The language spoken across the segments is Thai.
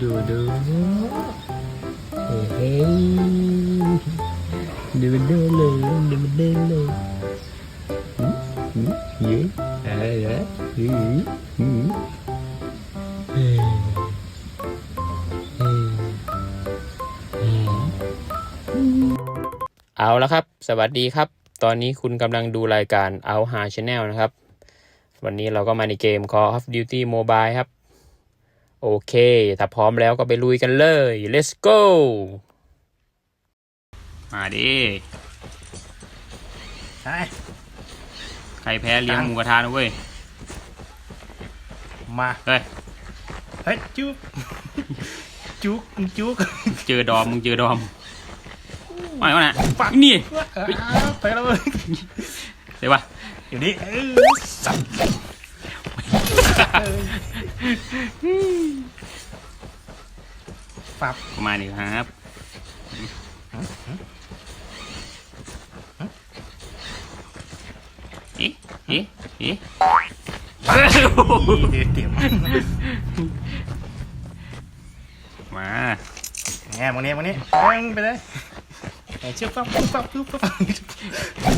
ดูดูเฮ้ยเฮ้ยดูมันเดินเลยดูมันเดินเลยหืมหืมเย้อะไรนะหืมหืมเฮ้ยเฮ้เอาแล้วครับ สวัสดีครับ ตอนนี้คุณกำลังดูรายการเอาหาชาแนลนะครับ วันนี้เราก็มาในเกม Call of Duty Mobile ครับ โอเค ถ้าพร้อมแล้วก็ไปลุยกันเลย let's go มาดิใช่ใครแพ้เลี้ยงหมูกระทะนะเว้ย มาเฮ้ยเฮ้ยจุ๊กจุ๊กจุ๊กเจอดอมมึงเจอดอมไม่วะน่ะนี่ไปแล้วเว้ยเดี๋ยววะอยู่นี่เออสับ ปับมาดิครับเอ๊ะเอ๊ะเอ๊ะเดี๋ยวเตรียมมาแง่มองนี้มองนี้เอ้ยไปเลยไอ้เชือกปั๊บปั๊บปั๊บปั๊บ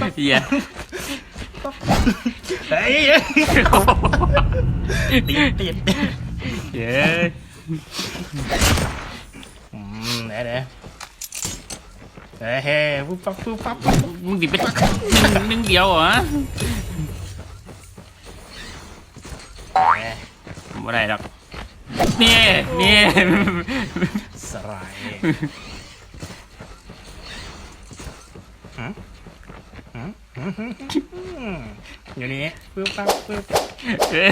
ปั๊บเฮีย เฮ้ยติดติดเย้อืมเดี๋ยวเฮ้ยเฮ้ปุ๊บปั๊บปุ๊บปั๊บมึงดิเป็นหนึ่งหนึ่งเดียวเหรอแหมไม่ได้หรอกนี่นี่สลายหืมหืม หืมหืมหืมอยู่นี่ปุ๊บปั๊บปุ๊บเอ้ย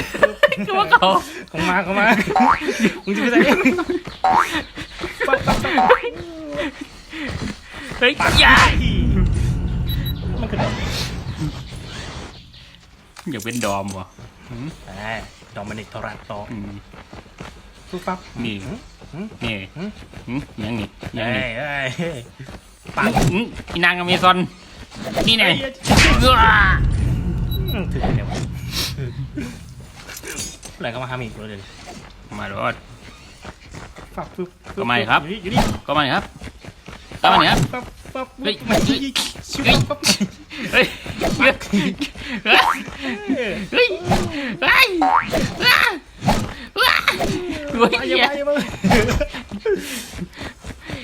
ก็ว่าเขาเข้ามาเข้ามามึงจะไปไหนปั๊บปั๊บปั๊บเฮ้ยอย่ามันคือดอกอยากเป็นดอมวะอ่าดอกมันอีกทรัตโตอืมปุ๊บปั๊บนี่หืมหืมนี่หืมหืมยังนี่ยังเฮ้นี่ยเฮ้ยเฮ้ยปังหืมอีนางอเมซอนนี่ไงเฮ้ยเอ้ออืม ถึงเดี๋ยวอะไรก็มาทำอีกเลยมาโดดปั๊บปุ๊บก็ไม่ครับ อยู่นี่อยู่นี่ก็มานี่ครับก็มานี่ครับ ปั๊บปั๊บเฮ้ยมาชิชิปั๊บปั๊บเฮ้ยเฮ้ยเฮ้ยเฮ้ยเฮ้ยเฮ้ยว้าว้าเฮ้ยอย่าเหี้ยมา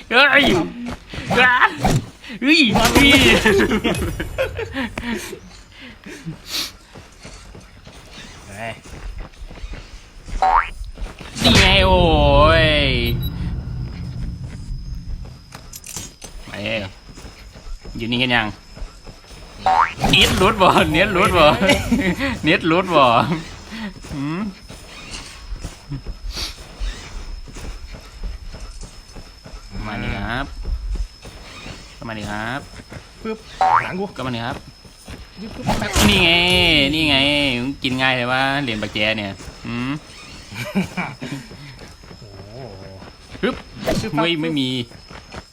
อย่ามาเฮ้ยว้าเฮ้ยเฮ้ยเฮ้ย นี่ไงโอ้ยมาเอ้ยอยู่นี่กันยัง เน็ตหลุดบ่ เน็ตหลุดบ่ เน็ตหลุดบ่หืมมานี่ครับก็มานี่ครับปึ๊บหลังกูก็มานี่ครับยึบปึ๊บแป๊บ นี่ไง นี่ไงมึงกินง่ายเลยว่าเหรียญปักแจเนี่ยอืมโอ้โหฮึบเฮ้ยไม่มี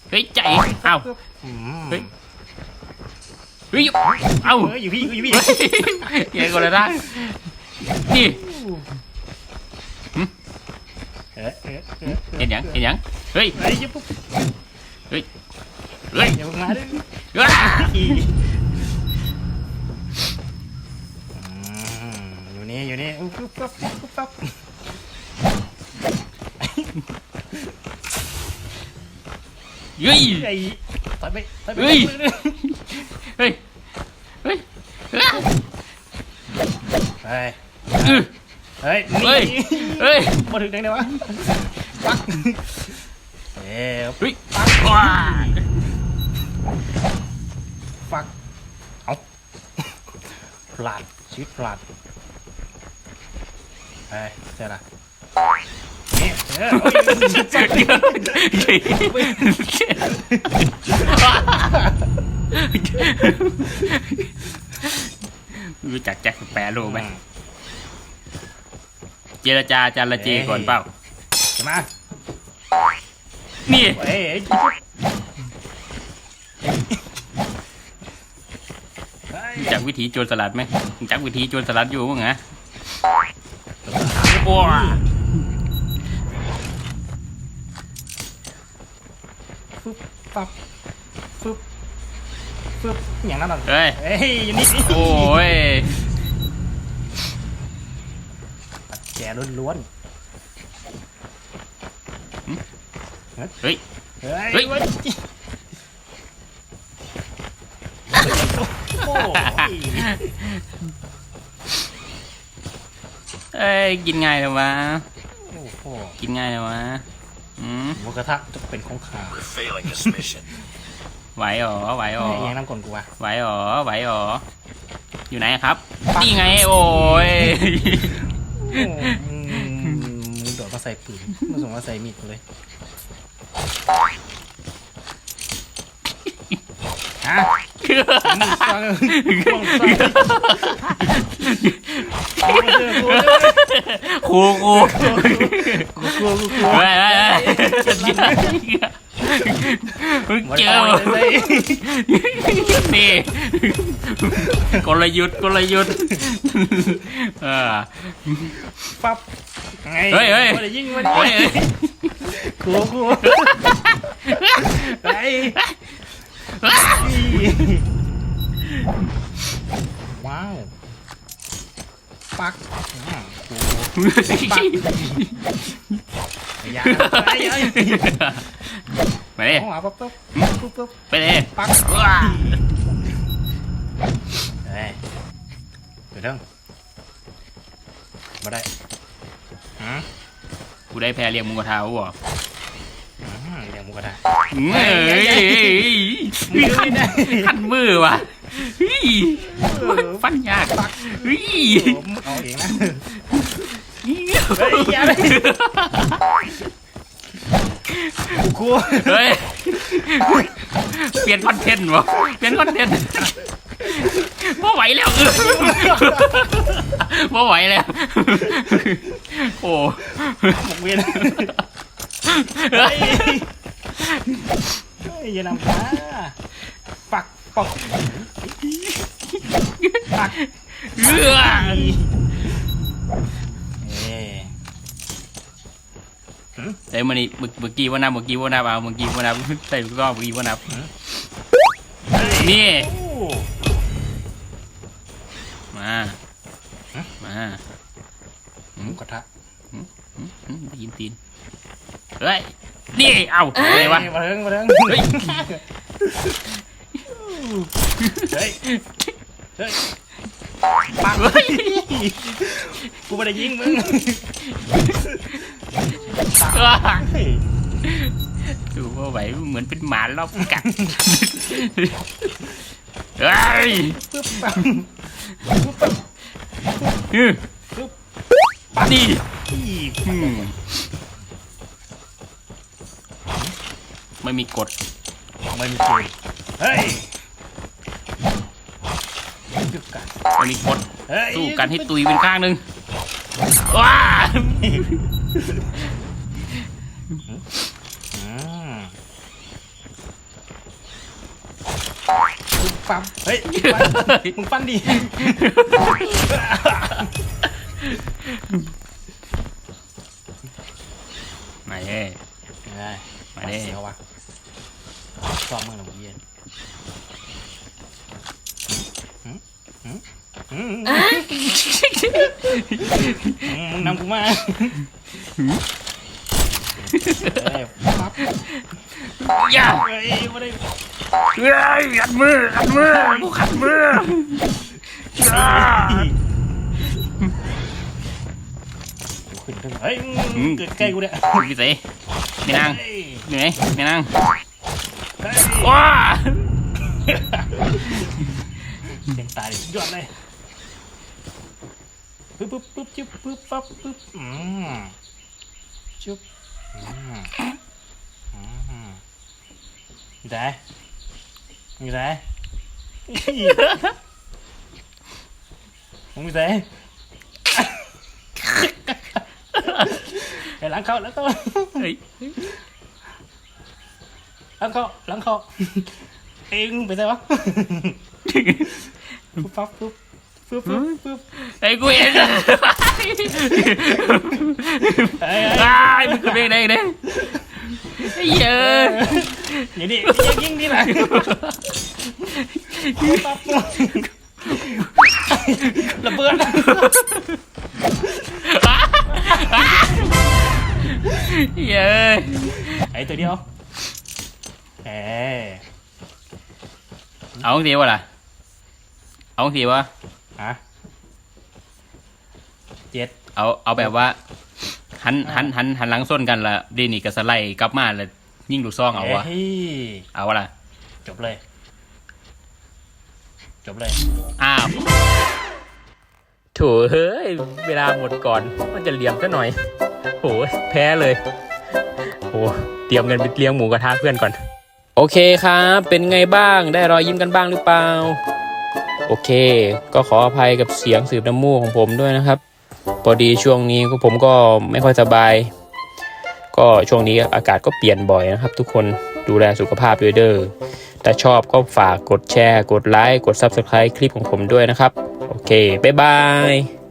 เฮ้ยใจเอ้าอืมเฮ้ยเฮ้ยเอ้าเฮ้ยอยู่พี่อยู่พี่เฮ้ยแย่กว่าละด้านนี่เอ๊ะเอ๊ะเอ๊ะเห็นยังเห็นยังเฮ้ยเฮ้ยยึบปุ๊บเฮ้ย อย่ามาดิ ว้า อืมอยู่นี่อยู่นี่อุ๊บปุ๊บปั๊บปุ๊บปั๊บ เฮ้ยไอ้ถอยไปถอยไปเฮ้ยเฮ้ยเฮ้ยอ้าเฮ้ยอื้อเฮ้ยเฮ้ยนี่เฮ้ยมาถึงไหนเนี่ยวะปักเอ๊ะเฮ้ยว้าปักเอาพลาดชีวิตพลาดเฮ้ยเจอละ รู้จักแจ็คแปรโลไหมเจรจาจาระเจก่อนเปล่าใช่ไหมนี่เฮ้ยไอ้จิ๊บเฮ้ยรู้จักวิธีโจรสลัดไหมรู้จักวิธีโจรสลัดอยู่มั้งฮะโอ้ ฟึบปั๊บฟึบฟึบอย่างนั้นหรอเฮ้ย เฮ้ยอยู่นี่โอ้ยปัดแจล้วนเฮ้ยๆเฮ้ย เฮ้ยเว้ย โอ้ยเอ้ย กินง่ายเลยวะ โอ้โห กินง่ายเลยวะอืม หมูกระทะจะเป็นของข้า We're failing this mission. ไหวหรอไหวหรอเฮ้ยยังน้ำก่อนกูวะไหวหรอไหวหรออยู่ไหนครับ นี่ไงโอ้ยอืมมึงโดดมาใส่ปืนมาส่งมาใส่มีดกูเลยฮะ มึงฟังมึงฟังมึงเจอกูครูครูกูกลัวกูกลัวเฮ้ยเฮ้ยเฮ้ยมึงเจอมานี่กลยุทธ์กลยุทธ์เออปั๊บไงเฮ้ยเฮ้ยยิงมาได้เฮ้ยยิงกลัวกลัวไอ้ ว้าวปักอ่ากูปักอย่าไปไอ้ไปดิของหาปั๊บปั๊บปั๊บปั๊บไปดิปักว้าเฮ้ยเดี๋ยวเรื่องมาได้ฮะกูได้แพ้เรียกมึงกระเท้าบ่อืมเดี๋ยวมึง ก็ได้เฮ้ยมีขันขันมือว่ะเฮ้ยฟันยากเฮ้ยผมเอาเองนะเฮ้ยเฮ้ยอย่าเลยกูเฮ้ยเปลี่ยนคอนเทนต์วะเปลี่ยนคอนเทนต์ไม่ไหวแล้วเออไม่ไหวแล้ว โอ้หมกเวียน เฮ้ยเฮ้ยอย่านำตาปักปักปักเอื้อเอ้ยใส่มันนี่เมื่อกี้ว่านับเมื่อกี้ว่านับเอาเมื่อกี้ว่านับใส่ลูกรอบเมื่อกี้ว่านับนี่โอ้มามาหมูกระทะอืมอืมได้ยินตีนเฮ้ย นี่เอ้าอะไรวะมาเถิงมาเถิงเฮ้ยเฮ้ยเฮ้ยปังเฮ้ยกูไม่ได้ยิงมึงเฮ้ยดูว่าไหวเหมือนเป็นหมารอบกัดเฮ้ยปึ๊บปังปึ๊บปังอื้อนี่อีก อืม ไม่มีกฎมันเกินเฮ้ยปึ๊บกันไม่มีกฎเฮ้ยสู้กันให้ตุยเป็นข้างหนึ่งว้าอืมปึ๊บปั๊บเฮ้ยฟันมึงฟันดิมาเอ้ยไม่ได้มาดิเสียววะชอบมึงนะมึงเย็นหืมหืมหืมมึงนำกูมาเฮ้ยปั๊บย่าเฮ้ยไม่ได้เฮ้ยขัดมือขัดมือกูขัดมืออ่าขึ้นขึ้นเฮ้ยเกิดใกล้กูเนี่ยพี่เส ไม่นั่งเฮ้ยอยู่ไหนไม่นั่งเฮ้ยว้าเสียงตายดิสุดยอดเลยปึ๊บปึ๊บปึ๊บจิ๊บปึ๊บปั๊บปึ๊บอืมจุ๊บอืมอืมมีแต่มีแต่มึงมีแต่ ไอ้หลังเขาหลังเขาเฮ้ยหลังเขาหลังเขาเอ็งไปไหนวะปึ๊บปั๊บปึ๊บปึ๊บปึ๊บปึ๊บไอ้กูเองเอ้ยไอ้มึงกูเองเด้งเด้งไอ้เหี้ยอย่างนี้ยิงนี่แหละปั๊บระเบิด เหี้ยไอ้ตัวเดียวเอ้เอาทีวะล่ะ เอาทีวะฮะเจ็ดเอาเอาแบบว่า หันหันหันหันหลังส้นกันละเดนี่กับสไลด์กลับมาแล้วยิ่งลูกซองเอาวะเฮ้ยเอาวะล่ะ จบเลย จบเลย อ้าวโถเฮ้ย เวลาหมดก่อนมันจะเหลี่ยมซะหน่อย โหแพ้เลยโหเตรียมเงินไปเลี้ยงหมูกระทะเพื่อนก่อน โอเคครับ เป็นไงบ้างได้รอยยิ้มกันบ้างหรือเปล่า โอเค ก็ขออภัยกับเสียงสืบน้ำมูกของผมด้วยนะครับพอดีช่วงนี้ผมก็ไม่ค่อยสบาย ก็ช่วงนี้อากาศก็เปลี่ยนบ่อยนะครับ ทุกคนดูแลสุขภาพด้วยเด้อถ้าชอบก็ฝากกดแชร์ กดไลค์ กด Subscribe คลิปของผมด้วยนะครับ โอเค บ๊ายบาย